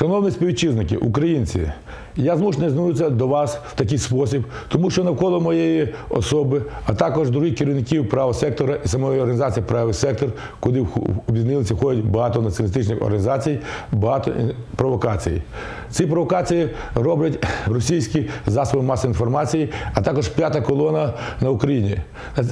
Шановні співвітчизники, українці, я змушений звернутися до вас в такий спосіб, тому що навколо моєї особи, а також других керівників правого сектора і самої організації правий сектор, куди об'єдналися входять багато націоналістичних організацій, багато е, провокацій. Ці провокації роблять російські засоби масової інформації, а також п'ята колона на Україні.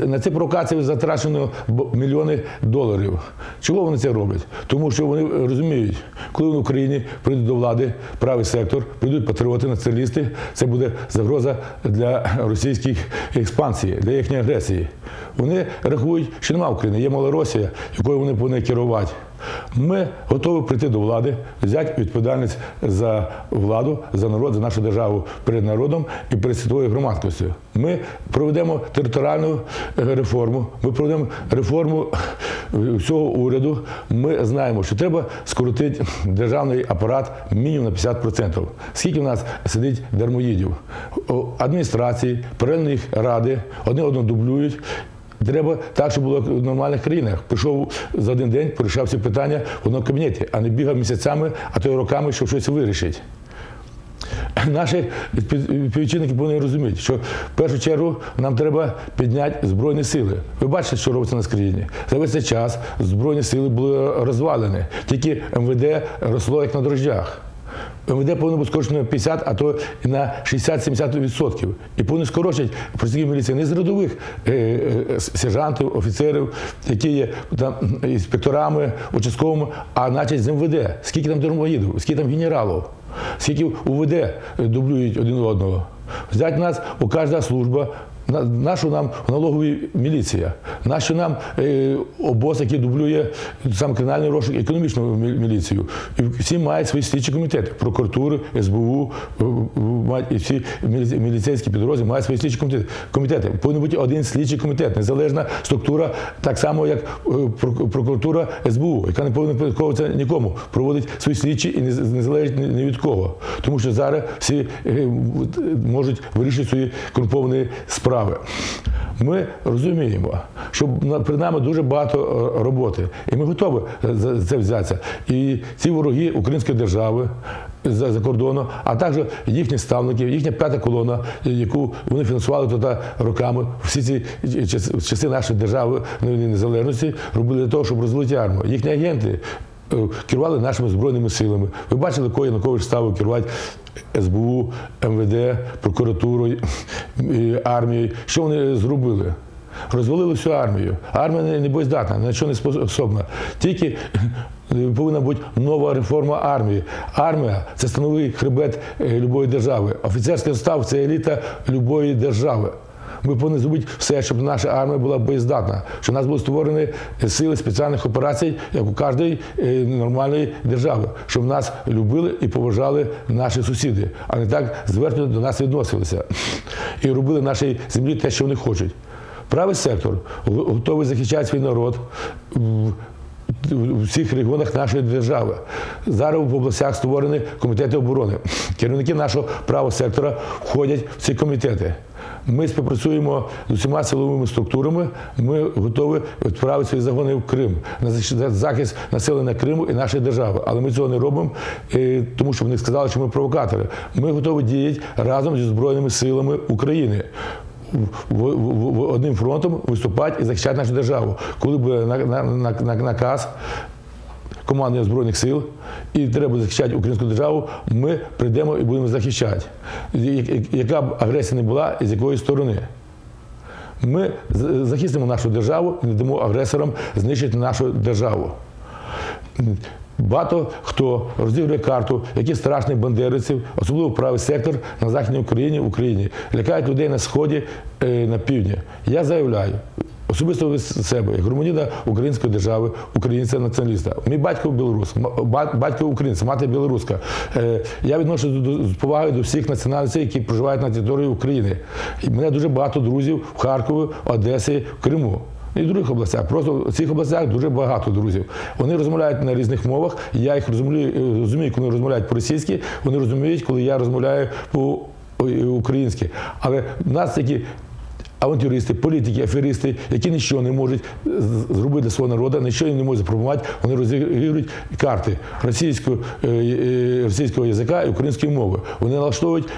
На ці провокації затрачено мільйони доларів. Чого вони це роблять? Тому що вони розуміють, коли в Україні прийдуть до влади правий сектор, прийдуть патріоти, націоналісти, це буде загроза для російської експансії, для їхньої агресії. Вони рахують, що немає України, є Малоросія, якою вони повинні керувати. Ми готові прийти до влади, взяти відповідальність за владу, за народ, за нашу державу перед народом і перед світовою громадськістю. Ми проведемо територіальну е, реформу, ми проведемо реформу всього уряду. Ми знаємо, що треба скоротити державний апарат мінімум на 50%. Скільки в нас сидить дармоїдів? Адміністрації, паралельні ради, одне одного дублюють. Треба так, щоб було в нормальних країнах. Прийшов за один день, порішав всі питання в одному кабінеті, а не бігав місяцями, а то й роками, щоб щось вирішити. Наші співвітчизники повинні розуміти, що в першу чергу нам треба підняти збройні сили. Ви бачите, що робиться на країні. За весь цей час збройні сили були розвалені. Тільки МВД росло як на дрожжах. МВД повинно бути скорочено на 50, а то і на 60-70%. І повинні скорочити працівників міліції не з рядових е, е, сержантів, офіцерів, які є там інспекторами, участковими, а значить з МВД. Скільки там дармоїдів, скільки там генералів, скільки УВД дублюють один одного. Взять нас у кожна служба. На- Нашу нам налогові міліція, нашу нам е, обоз, який дублює сам кримінальний розшук, економічну міліцію. І всі мають свої слідчі комітети. Прокуратури, СБУ, е, і всі міліцейські підрозділи мають свої слідчі комітети. комітети. Повинен бути один слідчий комітет, незалежна структура, так само як е, прокуратура СБУ, яка не повинна підпорядковуватися нікому, проводить свої слідчі і не, залежить ні, від кого. Тому що зараз всі е, можуть вирішити свої корумповані справи. Ми розуміємо, що перед нами дуже багато е, роботи, і ми готові за це взятися. І ці вороги української держави за, за кордону, а також їхні ставники, їхня п'ята колона, яку вони фінансували туди роками, всі ці часи, часи нашої держави ну, незалежності робили для того, щоб розвалити армію. Їхні агенти. Е, Керували нашими збройними силами. Ви бачили, кого Янукович ставив керувати СБУ, МВД, прокуратурою, е, армією. Що вони зробили? Розвалили всю армію. Армія не, боєздатна, на що не способна. Тільки е, повинна бути нова реформа армії. Армія це становий хребет любої держави. Офіцерський состав це еліта любої держави. Ми повинні зробити все, щоб наша армія була боєздатна, щоб у нас були створені сили спеціальних операцій, як у кожної е, нормальної держави, щоб нас любили і поважали наші сусіди, а не так зверхньо до нас відносилися і робили нашій землі те, що вони хочуть. Правий сектор готовий захищати свій народ. у всіх регіонах нашої держави. Зараз в областях створені комітети оборони. Керівники нашого правого сектора входять в ці комітети. Ми співпрацюємо з усіма силовими структурами. Ми готові відправити свої загони в Крим на захист населення Криму і нашої держави. Але ми цього не робимо, е, тому що вони сказали, що ми провокатори. Ми готові діяти разом зі збройними силами України в, в, в- одним фронтом виступати і захищати нашу державу. Коли буде на, на, на- наказ командування Збройних сил і треба захищати українську державу, ми прийдемо і будемо захищати. Яка б агресія не була і з якої сторони. Ми захистимо нашу державу і не дамо агресорам знищити нашу державу. Багато хто розігрує карту, які страшні бандерівців, особливо правий сектор на Західній Україні, в Україні, лякають людей на сході, е, на півдні. Я заявляю. Особисто від себе, як громадянина української держави, українця націоналіста. Мій батько білорус, батько українець, мати білоруська. Е, Я відношу з повагою до всіх національностей, які проживають на території України. І мене дуже багато друзів в Харкові, Одесі, Криму. І в других областях. Просто в цих областях дуже багато друзів. Вони розмовляють на різних мовах. Я їх розумію, е, розумію, коли розмовляють по-російськи, вони розуміють, коли я розмовляю по-українськи. Але в нас такі авантюристи, політики, аферисти, які нічого не можуть зробити для свого народу, нічого не можуть запропонувати, вони розігрують карти російського, е, е, російського язика і української мови. Вони налаштовують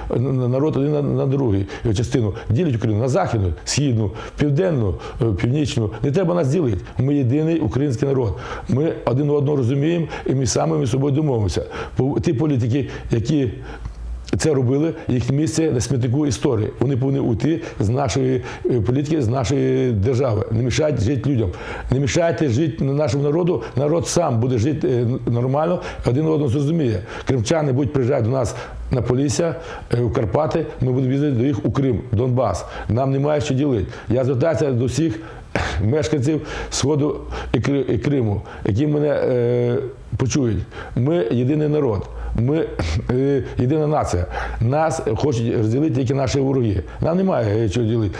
народ один на, другий частину. Ділять Україну на західну, східну, південну, е, північну. Не треба нас ділити. Ми єдиний український народ. Ми один одного розуміємо, і ми самі між собою домовимося. Ті політики, які це робили їх місце на смітнику історії. Вони повинні уйти з нашої е, політики, з нашої держави. Не мішайте жити людям. Не мішайте жити нашому народу. Народ сам буде жити е, нормально, один одного зрозуміє. Кримчани будуть приїжджати до нас на Полісся, е, в Карпати. Ми будемо їздити до їх у Крим, Донбас. Нам немає що ділити. Я звертаюся до всіх мешканців Сходу і Кри- і Криму, які мене е, почують. Ми єдиний народ. Ми е, єдина нація. Нас хочуть розділити тільки наші вороги. Нам немає чого ділити.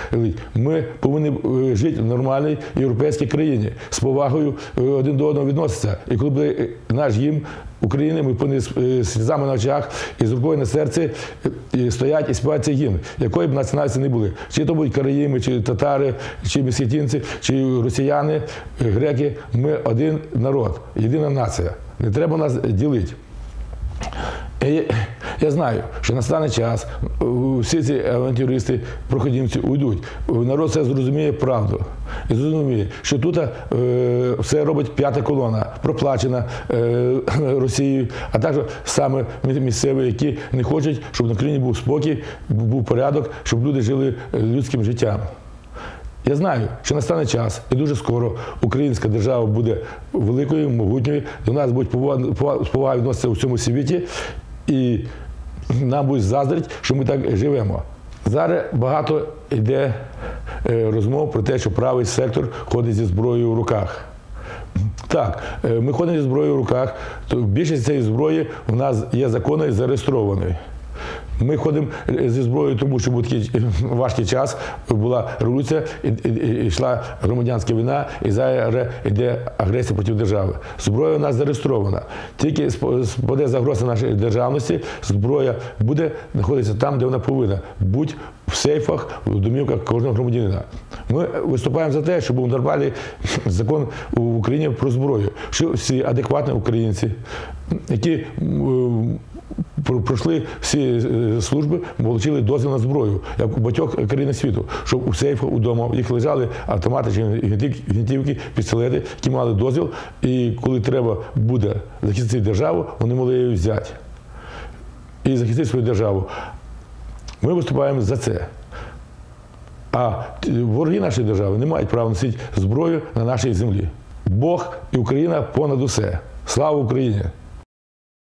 Ми повинні е, жити в нормальній європейській країні з повагою е, один до одного відноситися. І коли буде е, наш гімн України, ми повинні з е, на очах і з рукою на серці е, стоять і співають цей гімн, якої б національності не були. Чи то будуть караїми, чи татари, чи месхетінці, чи росіяни, е, греки. Ми один народ, єдина нація. Не треба нас ділити. Я, знаю, що настане час, всі ці авантюристи, проходимці уйдуть. Народ це зрозуміє правду. І зрозуміє, що тут е, все робить п'ята колона, проплачена е, Росією, а також саме мі- місцеві, які не хочуть, щоб на країні був спокій, був порядок, щоб люди жили е, людським життям. Я знаю, що настане час, і дуже скоро українська держава буде великою, могутньою, до нас будуть поваг- поваг- з повагою відноситися у всьому світі, і нам будуть заздрить, що ми так живемо. Зараз багато йде е, розмов про те, що правий сектор ходить зі зброєю в руках. Так, е, ми ходимо зі зброєю в руках, то більшість цієї зброї у нас є законно зареєстрованою. Ми ходимо е, зі зброєю, тому що був такий е, важкий час, була революція, йшла громадянська війна, і зараз йде агресія проти держави. Зброя у нас зареєстрована. Тільки сп- спаде загроза нашої державності, зброя буде знаходитися там, де вона повинна. Будь в сейфах, в домівках кожного громадянина. Ми виступаємо за те, щоб був нормальний закон в Україні про зброю, що всі адекватні українці, які про- пройшли всі е, служби, отримали дозвіл на зброю, як у багатьох країн світу, щоб у сейфах удома в їх лежали автомати чи гвинтівки, пістолети, які мали дозвіл, і коли треба буде захистити державу, вони могли її взяти і захистити свою державу. Ми виступаємо за це. А вороги нашої держави не мають права носити зброю на нашій землі. Бог і Україна понад усе. Слава Україні!